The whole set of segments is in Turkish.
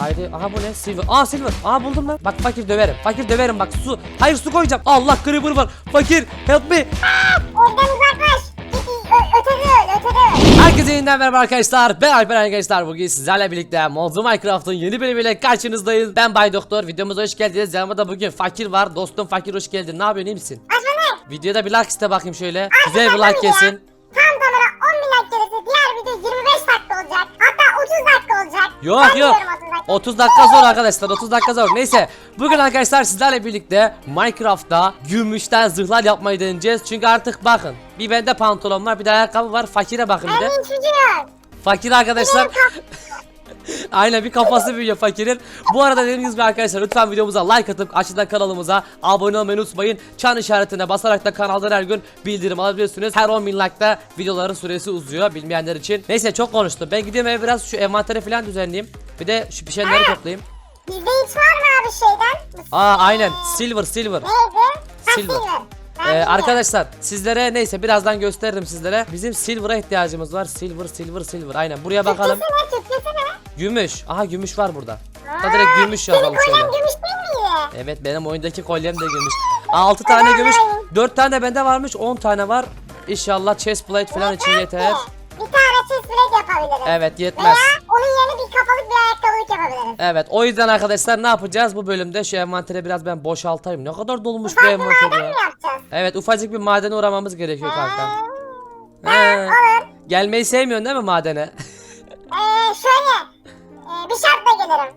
Haydi aha bu ne? Silver. Aa silver. Aa buldum lan. Bak fakir döverim. Fakir döverim bak su. Hayır su koyacağım. Allah creeper var. Fakir help me. Oradan uzaklaş. Herkese yeniden merhaba arkadaşlar. Ben Alper arkadaşlar. Bugün sizlerle birlikte Modlu Minecraft'ın yeni bölümüyle karşınızdayız. Ben Bay Doktor. Videomuza hoş geldiniz. Yanımda bugün fakir var. Dostum fakir hoş geldin. Ne yapıyorsun iyi misin? Aşkım Videoda bir like iste bakayım şöyle. Güzel bir like ya. kesin. Tam tamına 10 bin like gelirse diğer video 25 dakika olacak. Hatta 30 dakika olacak. Yok Ben yok. Diyorum 30 dakika. 30 dakika zor arkadaşlar 30 dakika zor. Neyse bugün arkadaşlar sizlerle birlikte Minecraft'ta gümüşten zırhlar yapmayı deneyeceğiz. Çünkü artık bakın Bir bende pantolon var bir de ayakkabı var. Fakire bakın bir de. Fakir arkadaşlar Aynen bir kafası büyüyor fakirin. Bu arada dediğiniz gibi arkadaşlar lütfen videomuza like atıp aşağıdan kanalımıza abone olmayı unutmayın. Çan işaretine basarak da kanaldan her gün bildirim alabilirsiniz. Her 10 bin like'da videoların süresi uzuyor bilmeyenler için. Neyse çok konuştum. Ben gideyim eve biraz şu envanteri falan düzenleyeyim. Bir de şu pişenleri toplayayım. Bizde hiç var mı abi şeyden? Aa aynen silver silver. Neydi? Ha, Silver. Ee, arkadaşlar sizlere neyse birazdan gösteririm sizlere. Bizim silver'a ihtiyacımız var. Silver silver silver. Aynen buraya bakalım. Türkçesi ne? Gümüş. Aha gümüş var burada. Da direkt gümüş yazalım şöyle. kolyen gümüş değil miydi? Evet benim oyundaki kolyem de gümüş. 6 tane gümüş, 4 tane de bende varmış, 10 tane var. İnşallah chest plate falan için yeter. Bir tane plate yapabiliriz. Evet yetmez. Veya onun yerine bir kafalık bir ayakkabılık yapabiliriz. Evet o yüzden arkadaşlar ne yapacağız bu bölümde şu envantere biraz ben boşaltayım. Ne kadar dolmuş bu Ufak bir envanter maden ya. mi yapacağız? Evet ufacık bir madene uğramamız gerekiyor kanka. He. olur. Gelmeyi sevmiyorsun değil mi madene? Ee, şöyle. Gelirim.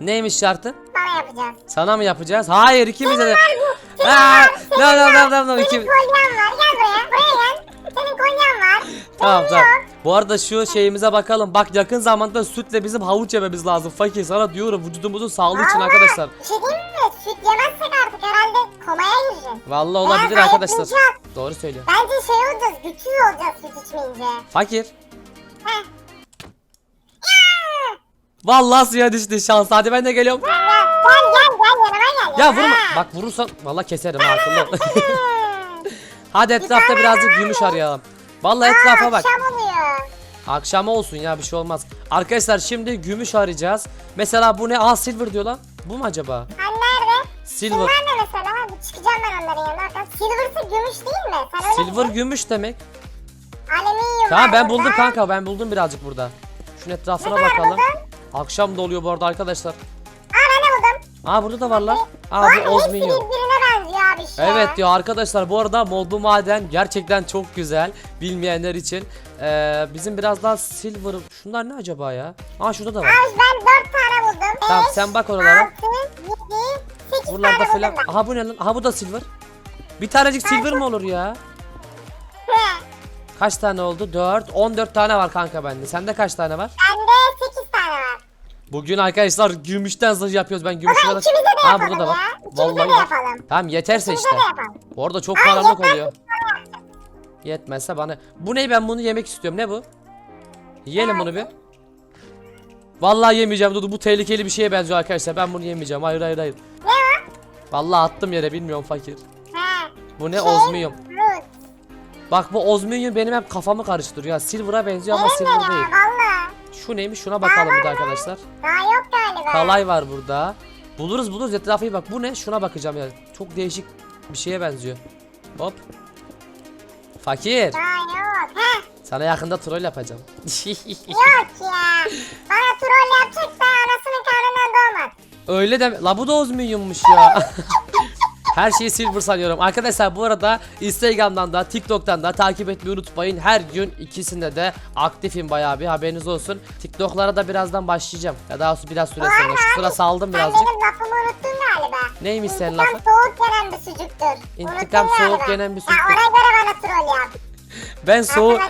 Neymiş şartı? Bana yapacağız. Sana mı yapacağız? Hayır ikimize de. Senin Aa, var, senin no, no, var. no, no, no, Senin kolyen var. Gel buraya. Buraya gel. Senin kolyen var. Tamam tamam. yok. Bu arada şu şeyimize bakalım. Bak yakın zamanda sütle bizim havuç yememiz lazım. Fakir sana diyorum vücudumuzun sağlığı için Vallahi, arkadaşlar. Bir şey diyeyim mi? Süt yemezsek artık herhalde komaya gireceğiz. Vallahi olabilir Eğer arkadaşlar. Doğru söylüyor. Bence şey olacağız. Güçsüz olacağız süt içmeyince. Fakir. Heh. Vallahi suya düştü şans. Hadi ben de geliyorum. Gel gel gel gel yanıma gel. Ya vurma. Bak vurursan vallahi keserim ha akıllı. Hadi etrafta birazcık gümüş arayalım. Vallahi etrafa bak. Akşam oluyor. Akşama olsun ya bir şey olmaz. Arkadaşlar şimdi gümüş arayacağız. Mesela bu ne? Aa silver diyor lan. Bu mu acaba? Sen nerede? Silver. Nerede mesela? Bir çıkacağım ben onların yanına. Bakalım. Silver'sı gümüş değil mi? Sen öyle Silver dedin. gümüş demek. Alüminyum Tamam var ben burada. buldum kanka ben buldum birazcık burada. Şunun etrafına Ne bakalım. buldun? Akşam da oluyor bu arada arkadaşlar. Aa ben de buldum. Aa burada da var lan. Aa Var bu birbirine benziyor abi işte. Evet ya arkadaşlar bu arada molbu maden gerçekten çok güzel bilmeyenler için. Ee, bizim biraz daha silver. Şunlar ne acaba ya? Aa şurada da var. Abi ben 4 tane buldum. Tamam, Beş, sen bak oralara. 6, 7, 8 Buralarda tane falan. buldum ben. Aha bu ne lan? Aha bu da silver. Bir tanecik silver mı olur ya? He, Kaç tane oldu? 4. 14 tane var kanka bende. Sende kaç tane var? Bende 8 tane var. Bugün arkadaşlar gümüşten zırh yapıyoruz. Ben gümüş Baba olarak- ikimize de Aa yapalım burada da var. ya. İkimize Vallahi de var. yapalım. Tamam yeterse İkimize işte. de yapalım. Bu arada çok Ay, karanlık oluyor. Yetmezse bana. Bu ne ben bunu yemek istiyorum. Ne bu? Yiyelim bunu bir. Vallahi yemeyeceğim Dudu. Bu tehlikeli bir şeye benziyor arkadaşlar. Ben bunu yemeyeceğim. Hayır hayır hayır. Ne o? Vallahi attım yere bilmiyorum fakir. He. Bu ne Şey, ozmiyum. Bak bu ozmiyum benim hep kafamı karıştırıyor. Silver'a benziyor ama Benim de silver ya değil. valla. Şu neymiş şuna bakalım bir de arkadaşlar. Daha yok galiba. Kalay var burada. Buluruz buluruz etrafı iyi bak. Bu ne? Şuna bakacağım ya. Çok değişik bir şeye benziyor. Hop. Fakir. Daha yok. He. Sana yakında troll yapacağım. Yok ya. Bana troll yapacak da anasının karnından doğmaz. Öyle deme. La bu da ozmiyummuş ya. Her şeyi silver sanıyorum. Arkadaşlar bu arada Instagram'dan da TikTok'tan da takip etmeyi unutmayın. Her gün ikisinde de aktifim bayağı bir haberiniz olsun. TikTok'lara da birazdan başlayacağım. Ya daha biraz süre sonra. Şu sıra saldım Sen birazcık. benim lafımı unuttun galiba. Neymiş senin İntikam lafın? soğuk yenen bir sucuktur. İntikam Unuttun soğuk galiba. yenen bir Ya sucuktur. ona göre bana troll yap. Ben soğuk... De.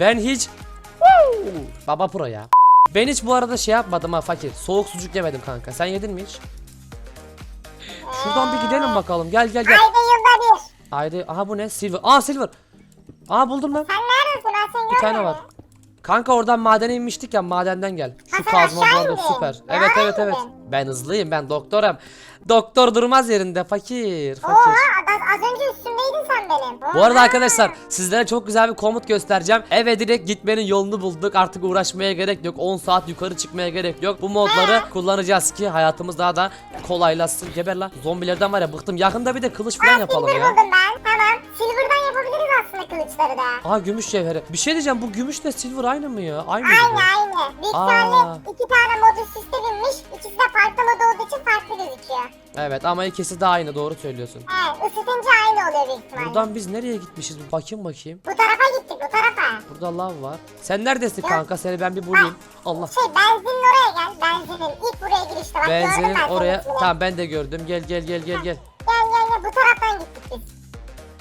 Ben hiç... Baba pro ya. Ben hiç bu arada şey yapmadım ha fakir. Soğuk sucuk yemedim kanka. Sen yedin mi hiç? Şuradan bir gidelim bakalım. Gel gel gel. Ayda yılda bir. Haydi. Aha bu ne? Silver. Aa silver. Aa buldum lan. Sen neredesin ben seni Bir tane var. Kanka oradan madene inmiştik ya madenden gel. Şu Ha, sen kazma aşağı indin. süper. Daha Evet evet evet. indin. Ben hızlıyım ben doktorum. Doktor durmaz yerinde fakir. Oha Fakir. az, az önce üstümdeydin sen benim. Bu arada arkadaşlar sizlere çok güzel bir komut göstereceğim. Eve direkt gitmenin yolunu bulduk. Artık uğraşmaya gerek yok. 10 saat yukarı çıkmaya gerek yok. Bu modları kullanacağız ki hayatımız daha da kolaylaşsın. Geber lan. Zombilerden var ya bıktım. Yakında bir de kılıç falan yapalım Silver ya. buldum ben. Tamam. Silver'dan yapabiliriz aslında kılıçları da. Aha gümüş cevheri. Bir şey diyeceğim bu gümüşle silver aynı mı ya? Aynı mı? Aynı aynı. Büyük Aa. ihtimalle iki tane binmiş. İkisi de farklı mod olduğu için farklı gözüküyor. Evet ama ikisi de aynı doğru söylüyorsun. He ısıtınca aynı oluyor büyük ihtimalle. Buradan biz nereye gitmişiz? Bir bakayım bakayım. Bu tarafa gittik bu tarafa. Burada lav var. Sen neredesin kanka? Seni ben bir bulayım. Allah. Şey benzinin oraya gel. Benzinin ilk buraya girişte. Bak Benzinin ben oraya. Tamam ben de gördüm. Gel gel gel gel gel. Gel gel gel bu taraftan gittik biz.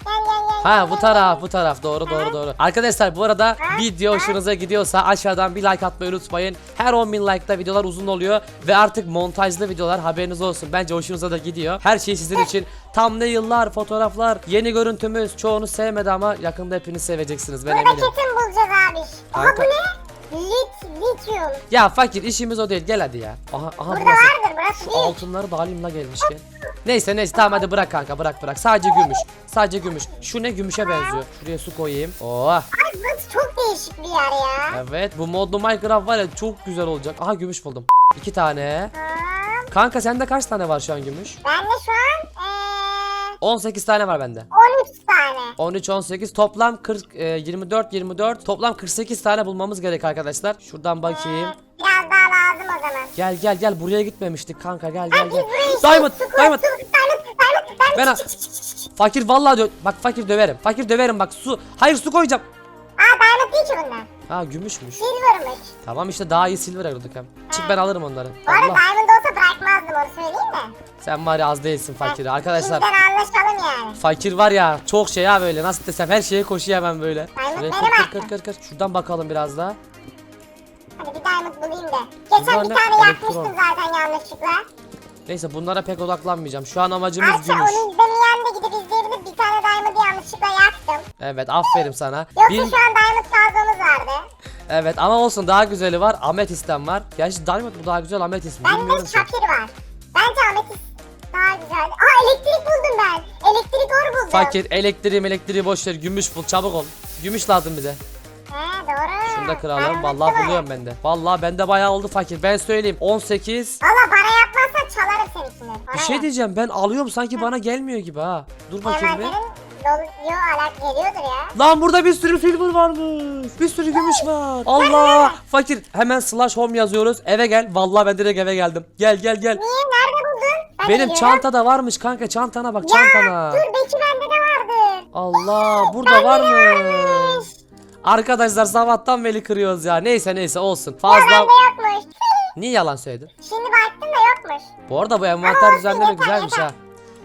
Gel gel gel. Ha bu taraf bu taraf doğru doğru doğru. Arkadaşlar bu arada video hoşunuza gidiyorsa aşağıdan bir like atmayı unutmayın. Her 10.000 like'da videolar uzun oluyor ve artık montajlı videolar haberiniz olsun. Bence hoşunuza da gidiyor. Her şey sizin için. Tam ne yıllar fotoğraflar yeni görüntümüz çoğunu sevmedi ama yakında hepiniz seveceksiniz ben Burada eminim. kesin bulacağız abi. Aha Kanka. bu ne? Lit, lityum. Ya fakir işimiz o değil gel hadi ya. Aha, aha Burada burası. vardır burası değil. altınları da alayım la gelmişken. Neyse neyse tamam hadi bırak kanka bırak bırak. Sadece gümüş. Sadece gümüş. Şu ne gümüşe benziyor. Şuraya su koyayım. Oh. Ay burası çok değişik bir yer ya. Evet bu modlu Minecraft var ya çok güzel olacak. Aha gümüş buldum. İki tane. Tamam. Kanka sende kaç tane var şu an gümüş? Bende şu an eee 18 tane var bende. 13 tane. 13 18 toplam 40 e, 24 24 toplam 48 tane bulmamız gerek arkadaşlar. Şuradan bakayım. Lazım o zaman. Gel gel gel buraya gitmemiştik kanka gel gel gel. Diamond Diamond. Ben çık. Fakir vallahi diyor. Bak fakir döverim. Fakir döverim bak su. Hayır su koyacağım. Aa Diamond değil ki bunlar. Ha gümüşmüş. Silver'mış. Tamam işte daha iyi silver arıyorduk hem. Çık ben alırım onları. Bu arada Allah. Diamond olsa bırakmazdım onu söyleyeyim de. Sen var ya az değilsin fakir. Arkadaşlar Şimdiden anlaşalım yani. fakir var ya çok şey ya böyle nasıl desem her şeye koşuyor hemen böyle. Diamond Şuraya benim kır kır hakkım. kır kır kır. Şuradan bakalım biraz daha. Diamond bulayım da. Geçen Bunlar bir ne? tane Elektron. yakmıştım zaten yanlışlıkla. Neyse bunlara pek odaklanmayacağım. Şu an amacımız Ayrıca gümüş. onu izlemeyen de gidip izleyebilir. Bir tane Diamond'ı yanlışlıkla yaktım. Evet aferin sana. Yoksa Bir- şu an Diamond kazmamız vardı. Evet ama olsun daha güzeli var. Ametisten var. Gerçi Diamond bu daha güzel Ametist mi? Bende Bilmiyorum ki. Var. Bence Ametist daha güzel. Aa elektrik buldum ben. Elektrik oru buldum. Fakir elektriği elektriği boş ver. Gümüş bul çabuk ol. Gümüş lazım bize. He doğru. Da unuttum Vallahi buluyorum ben de. Vallahi bende bayağı oldu fakir. Ben söyleyeyim 18. Valla bana yapmazsan çalarım seninkini. Bana Bir şey yap. diyeceğim ben alıyorum sanki bana gelmiyor gibi ha. Dur bakayım bir. Envanterin dolu yo alak geliyordur ya. Lan burada bir sürü silver varmış. Bir sürü gümüş var. Allah. Fakir hemen slash home yazıyoruz. Eve gel. Vallahi ben direkt eve geldim. Gel gel gel. Niye? Nerede buldun? Ben Benim de çantada varmış kanka çantana bak Ya çantana. dur belki bende de vardır. Allah burada Bende de varmış. varmış. Arkadaşlar sabahtan beri kırıyoruz ya. Neyse neyse olsun. Fazla. bende yokmuş. Niye yalan söyledin? Şimdi baktım da yokmuş. Bu arada bu envanter düzenleme yeter, güzelmiş yeter. ha.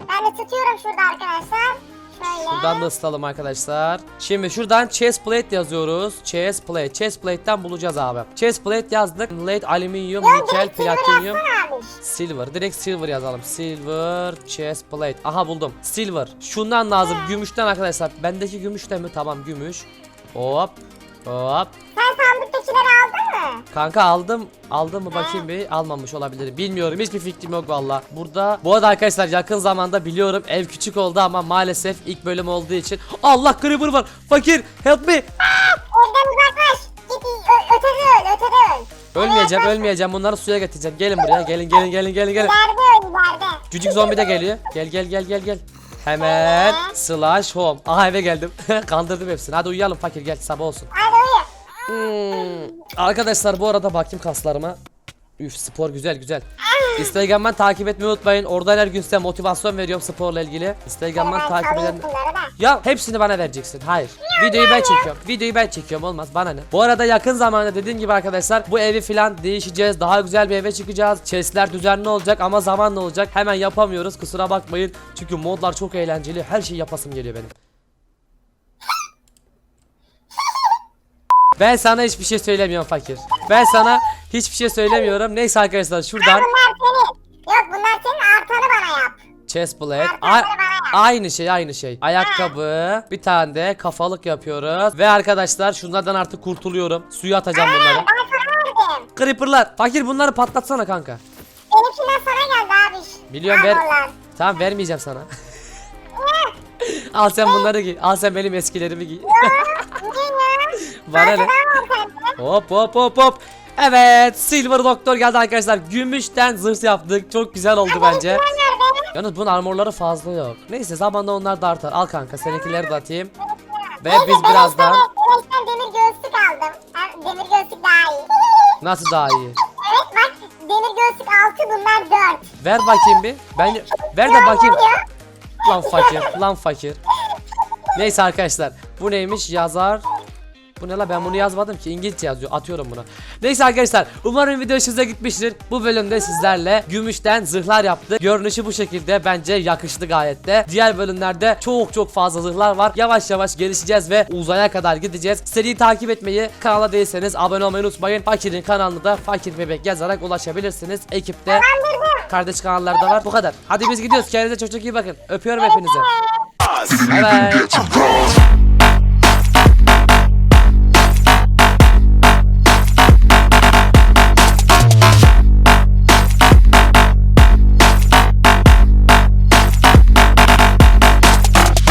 Ben de tutuyorum şurada arkadaşlar. Şöyle. Şuradan da ısıtalım arkadaşlar. Şimdi şuradan chest plate yazıyoruz. Chest plate. Chest plate'ten bulacağız abi. Chest plate yazdık. Lead, alüminyum, Yo, nikel, platinyum. Silver. Direkt silver yazalım. Silver chest plate. Aha buldum. Silver. Şundan lazım. Gümüşten arkadaşlar. Bendeki gümüş de mi? Tamam gümüş. Hop. Hop. Sen sandıktakileri aldın mı? Kanka aldım. Aldım mı bakayım bir. Almamış olabilir. Bilmiyorum. Hiçbir fikrim yok valla. Burada bu arada arkadaşlar yakın zamanda biliyorum ev küçük oldu ama maalesef ilk bölüm olduğu için. Allah creeper var. Fakir help me. Evden uzaklaş. Git ö- ötede öl ötede öl. Ölmeyeceğim ölmeyeceğim. Bunları suya getireceğim. Gelin buraya. Gelin gelin gelin gelin gelin. İleride öl ileride. Küçük zombi de geliyor. Gel gel gel gel gel. Hemen slash home. Aha eve geldim. Kandırdım hepsini. Hadi uyuyalım fakir gel sabah olsun. Hadi uyu. Hmm. Arkadaşlar bu arada bakayım kaslarıma. Üf spor güzel güzel. Instagram'dan takip etmeyi unutmayın. Oradan her gün size motivasyon veriyorum sporla ilgili. Instagram'dan takip eden... Ya hepsini bana vereceksin. Hayır. Videoyu ben çekiyorum. Videoyu ben çekiyorum olmaz bana ne. Bu arada yakın zamanda dediğim gibi arkadaşlar bu evi filan değişeceğiz. Daha güzel bir eve çıkacağız. Chestler düzenli olacak ama zamanla olacak. Hemen yapamıyoruz. Kusura bakmayın. Çünkü modlar çok eğlenceli. Her şeyi yapasım geliyor benim. Ben sana hiçbir şey söylemiyorum fakir. Ben sana hiçbir şey söylemiyorum. Neyse arkadaşlar şuradan Bunlar senin. Yok bunlar senin artanı bana yap. chest plate. A- aynı şey aynı şey. Ayakkabı. Bir tane de kafalık yapıyoruz. Ve arkadaşlar şunlardan artık kurtuluyorum. Suya atacağım bunları. Ben sana verdim. Creeper'lar. Fakir bunları patlatsana kanka. Benimkinden sana geldi abi. Biliyorum ver. Tamam vermeyeceğim sana. Al sen bunları giy. Al sen benim eskilerimi giy. Bana ne? Hop hop hop hop. Evet Silver Doktor geldi arkadaşlar. Gümüşten zırh yaptık. Çok güzel oldu bence. Yalnız bunun armorları fazla yok. Neyse zamanla onlar da artar. Al kanka seninkileri de atayım. Ve Neyse, biz birazdan Beleşten demir göğüslük aldım. Ha, demir göğüslük daha iyi. nasıl daha iyi? evet bak demir göğüslük 6 bunlar 4. Ver bakayım bir. Ben ver de bakayım. Lan fakir, lan fakir. Neyse arkadaşlar. Bu neymiş? Yazar. Bu ne la? Ben bunu yazmadım ki. İngilizce yazıyor. Atıyorum bunu. Neyse arkadaşlar umarım video hoşunuza gitmiştir. Bu bölümde sizlerle gümüşten zırhlar yaptık Görünüşü bu şekilde. Bence yakıştı gayet de. Diğer bölümlerde çok çok fazla zırhlar var. Yavaş yavaş gelişeceğiz ve uzaya kadar gideceğiz. Seriyi takip etmeyi kanala değilseniz abone olmayı unutmayın. Fakir'in kanalını da Fakir Bebek yazarak ulaşabilirsiniz Ekipte. Kardeş kanallarda var. Bu kadar. Hadi biz gidiyoruz. Kendinize çok çok iyi bakın. Öpüyorum hepinizi. Bye bye.